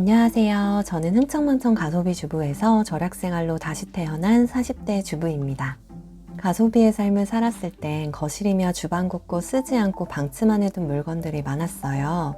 안녕하세요. 저는 흥청망청 가소비 주부에서 절약생활로 다시 태어난 40대 주부입니다. 가소비의 삶을 살았을 땐 거실이며 주방 곳곳 쓰지 않고 방치만 해둔 물건들이 많았어요.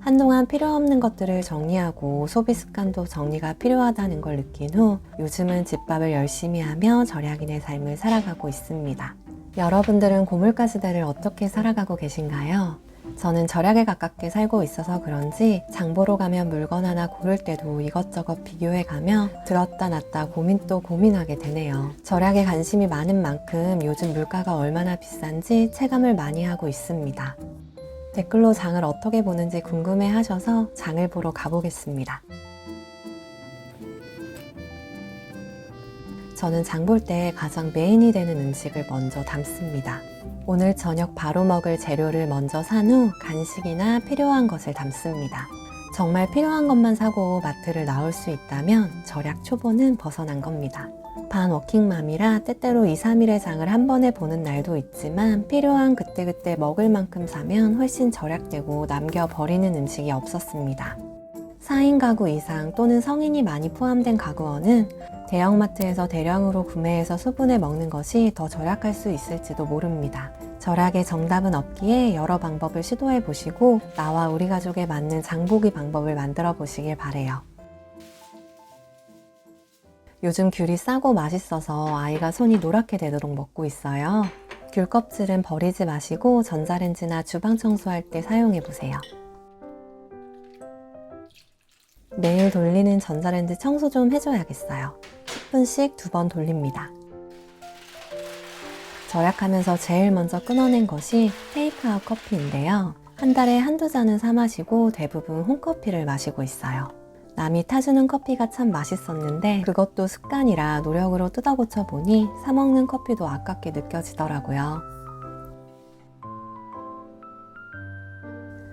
한동안 필요 없는 것들을 정리하고 소비 습관도 정리가 필요하다는 걸 느낀 후 요즘은 집밥을 열심히 하며 절약인의 삶을 살아가고 있습니다. 여러분들은 고물가 시대를 어떻게 살아가고 계신가요? 저는 절약에 가깝게 살고 있어서 그런지 장보러 가면 물건 하나 고를 때도 이것저것 비교해 가며 들었다 놨다 고민 또 고민하게 되네요. 절약에 관심이 많은 만큼 요즘 물가가 얼마나 비싼지 체감을 많이 하고 있습니다. 댓글로 장을 어떻게 보는지 궁금해 하셔서 장을 보러 가보겠습니다. 저는 장 볼 때 가장 메인이 되는 음식을 먼저 담습니다. 오늘 저녁 바로 먹을 재료를 먼저 산 후 간식이나 필요한 것을 담습니다. 정말 필요한 것만 사고 마트를 나올 수 있다면 절약 초보는 벗어난 겁니다. 반 워킹맘이라 때때로 2, 3일의 장을 한 번에 보는 날도 있지만 필요한 그때그때 먹을 만큼 사면 훨씬 절약되고 남겨버리는 음식이 없었습니다. 4인 가구 이상 또는 성인이 많이 포함된 가구원은 대형마트에서 대량으로 구매해서 수분에 먹는 것이 더 절약할 수 있을지도 모릅니다. 절약의 정답은 없기에 여러 방법을 시도해 보시고 나와 우리 가족에 맞는 장보기 방법을 만들어 보시길 바래요. 요즘 귤이 싸고 맛있어서 아이가 손이 노랗게 되도록 먹고 있어요. 귤 껍질은 버리지 마시고 전자레인지나 주방 청소할 때 사용해 보세요. 매일 돌리는 전자레인지 청소 좀 해줘야겠어요. 10분씩 두 번 돌립니다. 절약하면서 제일 먼저 끊어낸 것이 테이크아웃 커피인데요. 한 달에 한두 잔은 사 마시고 대부분 홈커피를 마시고 있어요. 남이 타주는 커피가 참 맛있었는데 그것도 습관이라 노력으로 뜯어고쳐 보니 사먹는 커피도 아깝게 느껴지더라고요.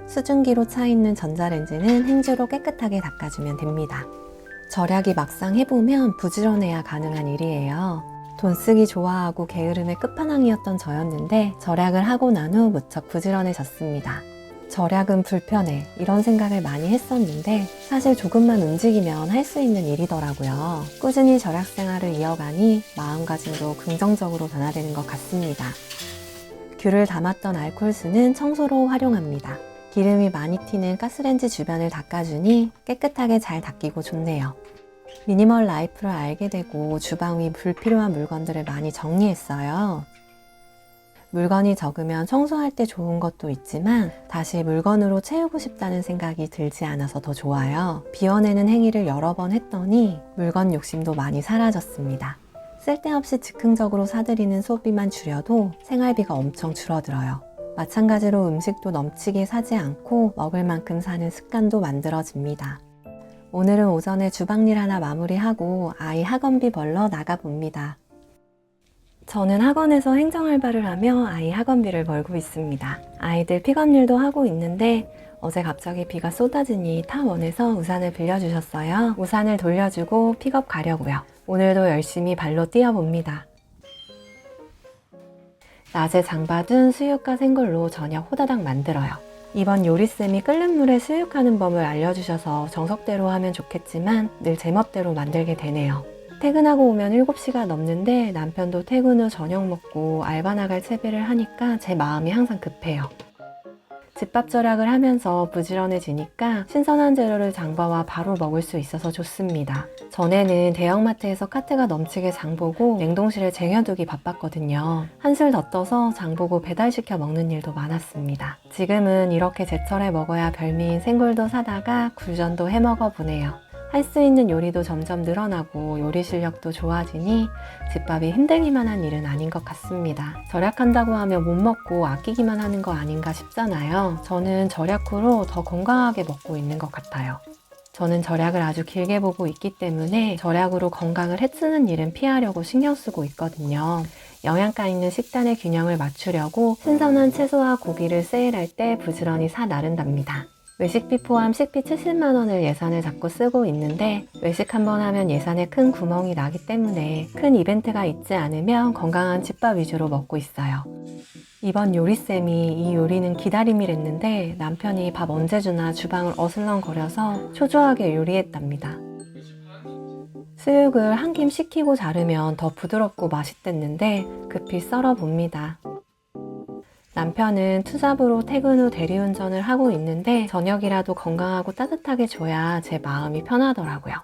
수증기로 차 있는 전자레인지는 행주로 깨끗하게 닦아주면 됩니다. 절약이 막상 해보면 부지런해야 가능한 일이에요. 돈 쓰기 좋아하고 게으름의 끝판왕이었던 저였는데 절약을 하고 난 후 무척 부지런해졌습니다. 절약은 불편해 이런 생각을 많이 했었는데 사실 조금만 움직이면 할 수 있는 일이더라고요. 꾸준히 절약 생활을 이어가니 마음가짐도 긍정적으로 변화되는 것 같습니다. 귤을 담았던 알콜수는 청소로 활용합니다. 기름이 많이 튀는 가스렌지 주변을 닦아주니 깨끗하게 잘 닦이고 좋네요. 미니멀 라이프를 알게 되고 주방 위 불필요한 물건들을 많이 정리했어요. 물건이 적으면 청소할 때 좋은 것도 있지만 다시 물건으로 채우고 싶다는 생각이 들지 않아서 더 좋아요. 비워내는 행위를 여러 번 했더니 물건 욕심도 많이 사라졌습니다. 쓸데없이 즉흥적으로 사들이는 소비만 줄여도 생활비가 엄청 줄어들어요. 마찬가지로 음식도 넘치게 사지 않고 먹을 만큼 사는 습관도 만들어집니다. 오늘은 오전에 주방일 하나 마무리하고 아이 학원비 벌러 나가봅니다. 저는 학원에서 행정 알바를 하며 아이 학원비를 벌고 있습니다. 아이들 픽업일도 하고 있는데 어제 갑자기 비가 쏟아지니 타원에서 우산을 빌려주셨어요. 우산을 돌려주고 픽업 가려고요. 오늘도 열심히 발로 뛰어봅니다. 낮에 장받은 수육과 생굴로 저녁 호다닥 만들어요. 이번 요리쌤이 끓는 물에 수육하는 법을 알려주셔서 정석대로 하면 좋겠지만 늘 제멋대로 만들게 되네요. 퇴근하고 오면 7시가 넘는데 남편도 퇴근 후 저녁 먹고 알바 나갈 채비를 하니까 제 마음이 항상 급해요. 집밥 절약을 하면서 부지런해지니까 신선한 재료를 장봐와 바로 먹을 수 있어서 좋습니다. 전에는 대형마트에서 카트가 넘치게 장보고 냉동실에 쟁여두기 바빴거든요. 한술 더 떠서 장보고 배달시켜 먹는 일도 많았습니다. 지금은 이렇게 제철에 먹어야 별미인 생굴도 사다가 굴전도 해 먹어 보네요. 할 수 있는 요리도 점점 늘어나고 요리 실력도 좋아지니 집밥이 힘들기만 한 일은 아닌 것 같습니다. 절약한다고 하면 못 먹고 아끼기만 하는 거 아닌가 싶잖아요. 저는 절약 후로 더 건강하게 먹고 있는 것 같아요. 저는 절약을 아주 길게 보고 있기 때문에 절약으로 건강을 해치는 일은 피하려고 신경 쓰고 있거든요. 영양가 있는 식단의 균형을 맞추려고 신선한 채소와 고기를 세일할 때 부지런히 사 나른답니다. 외식비 포함 식비 70만 원을 예산을 잡고 쓰고 있는데 외식 한 번 하면 예산에 큰 구멍이 나기 때문에 큰 이벤트가 있지 않으면 건강한 집밥 위주로 먹고 있어요. 이번 요리쌤이 이 요리는 기다림이랬는데 남편이 밥 언제 주나 주방을 어슬렁거려서 초조하게 요리했답니다. 수육을 한 김 식히고 자르면 더 부드럽고 맛있댔는데 급히 썰어 봅니다. 남편은 투잡으로 퇴근 후 대리운전을 하고 있는데 저녁이라도 건강하고 따뜻하게 줘야 제 마음이 편하더라고요.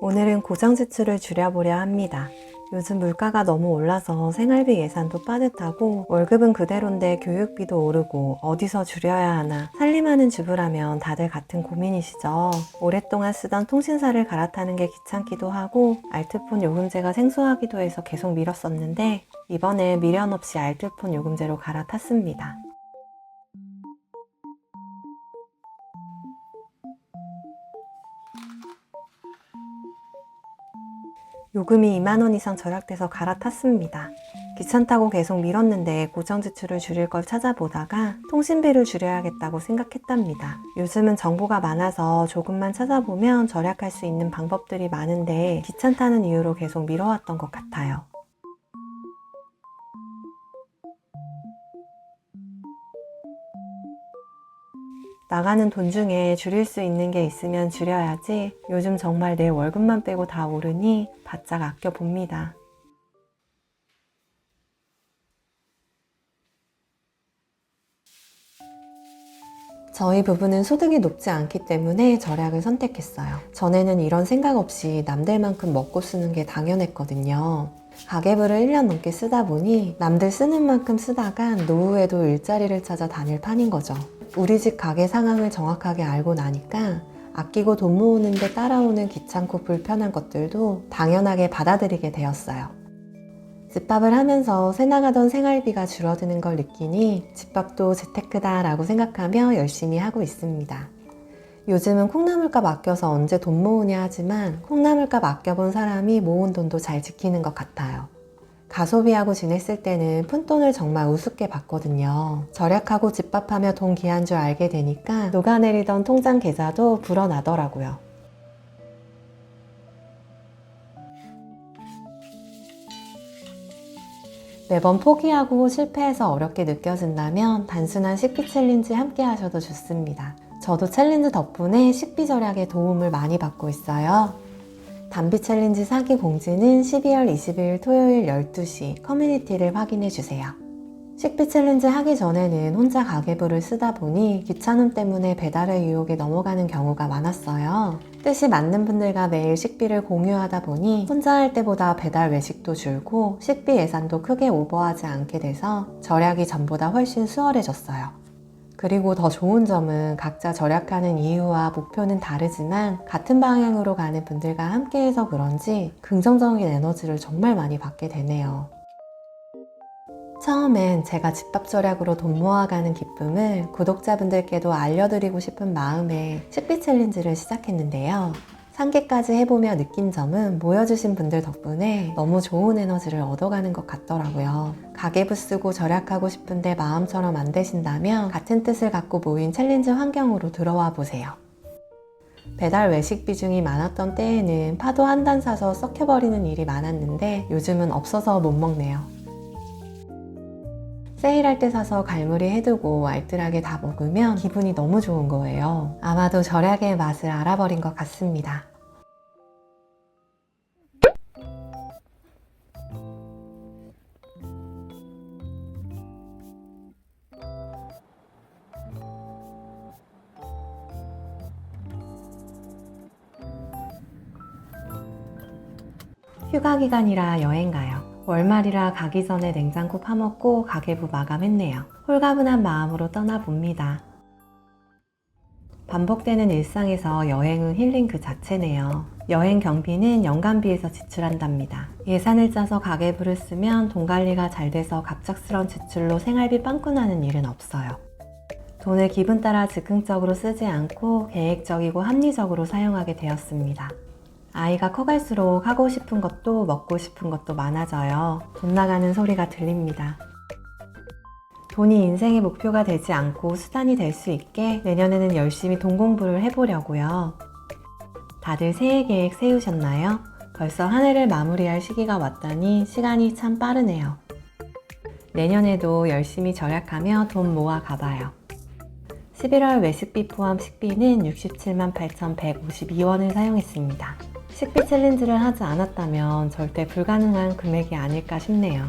오늘은 고정 지출을 줄여보려 합니다. 요즘 물가가 너무 올라서 생활비 예산도 빠듯하고 월급은 그대로인데 교육비도 오르고 어디서 줄여야 하나 살림하는 주부라면 다들 같은 고민이시죠. 오랫동안 쓰던 통신사를 갈아타는 게 귀찮기도 하고 알트폰 요금제가 생소하기도 해서 계속 미뤘었는데 이번에 미련 없이 알트폰 요금제로 갈아탔습니다. 요금이 2만원 이상 절약돼서 갈아탔습니다. 귀찮다고 계속 미뤘는데 고정 지출을 줄일 걸 찾아보다가 통신비를 줄여야겠다고 생각했답니다. 요즘은 정보가 많아서 조금만 찾아보면 절약할 수 있는 방법들이 많은데 귀찮다는 이유로 계속 미뤄왔던 것 같아요. 나가는 돈 중에 줄일 수 있는 게 있으면 줄여야지 요즘 정말 내 월급만 빼고 다 오르니 바짝 아껴 봅니다. 저희 부부는 소득이 높지 않기 때문에 절약을 선택했어요. 전에는 이런 생각 없이 남들만큼 먹고 쓰는 게 당연했거든요. 가계부를 1년 넘게 쓰다 보니 남들 쓰는 만큼 쓰다가 노후에도 일자리를 찾아 다닐 판인 거죠. 우리 집 가게 상황을 정확하게 알고 나니까 아끼고 돈 모으는데 따라오는 귀찮고 불편한 것들도 당연하게 받아들이게 되었어요. 집밥을 하면서 새나가던 생활비가 줄어드는 걸 느끼니 집밥도 재테크다라고 생각하며 열심히 하고 있습니다. 요즘은 콩나물값 아껴서 언제 돈 모으냐 하지만 콩나물값 아껴본 사람이 모은 돈도 잘 지키는 것 같아요. 가소비하고 지냈을 때는 푼돈을 정말 우습게 봤거든요. 절약하고 집밥하며 돈 귀한 줄 알게 되니까 녹아내리던 통장 계좌도 불어나더라고요. 매번 포기하고 실패해서 어렵게 느껴진다면 단순한 식비 챌린지 함께 하셔도 좋습니다. 저도 챌린지 덕분에 식비 절약에 도움을 많이 받고 있어요. 단비 챌린지 사기 공지는 12월 20일 토요일 12시 커뮤니티를 확인해 주세요. 식비 챌린지 하기 전에는 혼자 가계부를 쓰다 보니 귀찮음 때문에 배달의 유혹에 넘어가는 경우가 많았어요. 뜻이 맞는 분들과 매일 식비를 공유하다 보니 혼자 할 때보다 배달 외식도 줄고 식비 예산도 크게 오버하지 않게 돼서 절약이 전보다 훨씬 수월해졌어요. 그리고 더 좋은 점은 각자 절약하는 이유와 목표는 다르지만 같은 방향으로 가는 분들과 함께해서 그런지 긍정적인 에너지를 정말 많이 받게 되네요. 처음엔 제가 집밥 절약으로 돈 모아가는 기쁨을 구독자분들께도 알려드리고 싶은 마음에 식비 챌린지를 시작했는데요. 3개까지 해보며 느낀 점은 모여주신 분들 덕분에 너무 좋은 에너지를 얻어가는 것 같더라고요. 가계부 쓰고 절약하고 싶은데 마음처럼 안 되신다면 같은 뜻을 갖고 모인 챌린지 환경으로 들어와 보세요. 배달 외식 비중이 많았던 때에는 파도 한 단 사서 썩혀버리는 일이 많았는데 요즘은 없어서 못 먹네요. 세일할 때 사서 갈무리 해두고 알뜰하게 다 먹으면 기분이 너무 좋은 거예요. 아마도 절약의 맛을 알아버린 것 같습니다. 휴가 기간이라 여행 가요. 월말이라 가기 전에 냉장고 파먹고 가계부 마감했네요. 홀가분한 마음으로 떠나봅니다. 반복되는 일상에서 여행은 힐링 그 자체네요. 여행 경비는 연간비에서 지출한답니다. 예산을 짜서 가계부를 쓰면 돈 관리가 잘 돼서 갑작스런 지출로 생활비 빵꾸 나는 일은 없어요. 돈을 기분 따라 즉흥적으로 쓰지 않고 계획적이고 합리적으로 사용하게 되었습니다. 아이가 커갈수록 하고 싶은 것도 먹고 싶은 것도 많아져요. 돈 나가는 소리가 들립니다. 돈이 인생의 목표가 되지 않고 수단이 될 수 있게 내년에는 열심히 돈 공부를 해보려고요. 다들 새해 계획 세우셨나요? 벌써 한 해를 마무리할 시기가 왔다니 시간이 참 빠르네요. 내년에도 열심히 절약하며 돈 모아 가봐요. 11월 외식비 포함 식비는 67만 8,152원을 사용했습니다. 식비 챌린지를 하지 않았다면 절대 불가능한 금액이 아닐까 싶네요.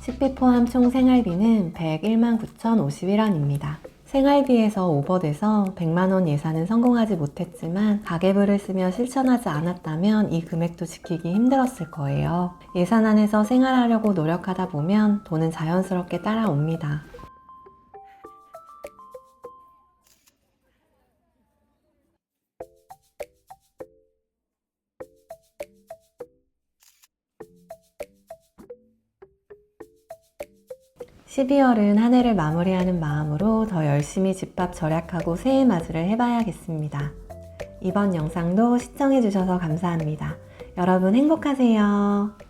식비 포함 총 생활비는 101만 9,051원입니다. 생활비에서 오버돼서 100만원 예산은 성공하지 못했지만 가계부를 쓰며 실천하지 않았다면 이 금액도 지키기 힘들었을 거예요. 예산 안에서 생활하려고 노력하다 보면 돈은 자연스럽게 따라옵니다. (12월은) 한 해를 마무리하는 마음으로 더 열심히 집밥 절약하고 새해 맞이를 해봐야겠습니다. 이번 영상도 시청해주셔서 감사합니다. 여러분 행복하세요.